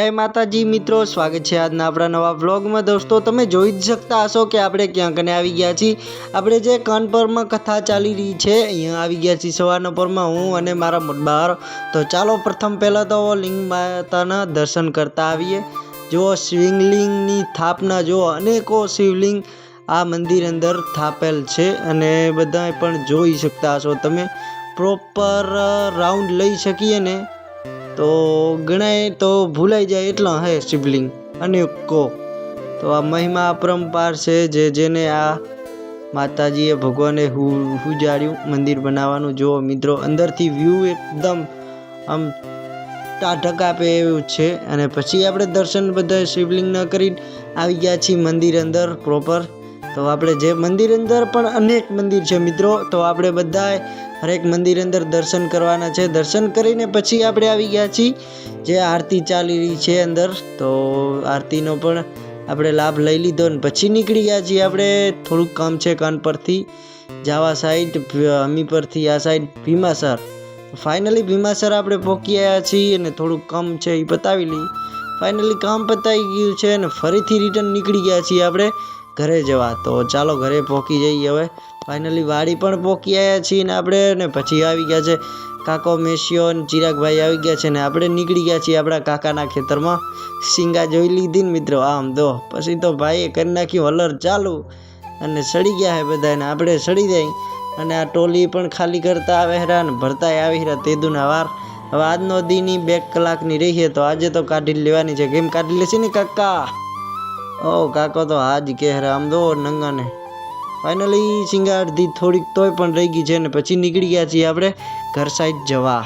જય માતાજી મિત્રો, સ્વાગત છે આજના આપણા નવા વ્લોગમાં. દોસ્તો, તમે જોઈ જ શકતા હશો કે આપણે ક્યાં કને આવી ગયા છીએ. આપણે જે કાનપરમાં કથા ચાલી રહી છે, અહીંયા આવી ગયા છીએ સવારના પરમાં હું અને મારા મોટબાર તો ચાલો પ્રથમ પહેલાં તો લિંગ માતાના દર્શન કરતા આવીએ. જો શિવલિંગની સ્થાપના જો અનેકો શિવલિંગ આ મંદિર અંદર સ્થાપેલ છે અને બધા પણ જોઈ શકતા હશો તમે. પ્રોપર રાઉન્ડ લઈ શકીએ ને. તો ગણાય તો ભૂલાઈ જાય એટલા હે શિવલિંગ. અને કો. તો આ મહિમા અપરંપાર છે જે જેને આ માતાજીએ ભગવાને હુજાડ્યું મંદિર બનાવવાનું. જો મિત્રો, અંદરથી વ્યૂ એકદમ આમ ટાઢક આપે એવું છે. અને પછી આપણે દર્શન બધા શિવલિંગના કરી આવી ગયા છીએ મંદિર અંદર પ્રોપર તો આપણે જે મંદિર અંદર પણ અનેક મંદિર છે મિત્રો, તો આપણે બધાએ હરેક મંદિર અંદર દર્શન કરવાના છે. દર્શન કરીને પછી આપણે આવી ગયા છીએ, જે આરતી ચાલી રહી છે અંદર. તો આરતીનો પણ આપણે લાભ લઈ લીધો ને પછી નીકળી ગયા છીએ આપણે. થોડુંક કામ છે કાન પરથી. જાવા સાઈડ હમીપરથી આ સાઈડ ભીમાસર ફાઇનલી ભીમાસર આપણે પહોંચી આવ્યા છીએ અને થોડુંક કામ છે એ પતાવી લઈ ફાઇનલી કામ પતાવી ગયું છે અને ફરીથી રિટર્ન નીકળી ગયા છીએ આપણે. ઘરે જવા. તો ચાલો ઘરે પહોંચી જઈએ હવે. ફાઇનલી વાડી પણ પહોંચી આવ્યા છીએ ને આપણે. ને પછી આવી ગયા છે કાકો મેશિયો ને ચિરાગભાઈ આવી ગયા છે ને આપણે નીકળી ગયા છીએ આપણા કાકાના ખેતરમાં. સિંગા જોઈ લીધી ને મિત્રો, આમ તો. પછી તો ભાઈએ કરી નાખ્યું હલર ચાલુ. અને સડી ગયા હે બધા ને. આપણે સડી જાય. અને આ ટોલી પણ ખાલી કરતા આવે હેરા ને. ભરતા આવી હેરા તેદુના વાર. હવે આજનો દીની બે કલાકની રહીએ તો આજે તો કાઢી લેવાની છે. કેમ કાઢી લેશે ને કાકા? ઓ કાકો તો હાજ કે હેરા આમ દો નંગાને. ફાઇનલી સિંગા અડધી થોડીક તોય પણ રહી ગઈ છે ને પછી નીકળી ગયા છીએ આપણે ઘર સાઈડ જવા.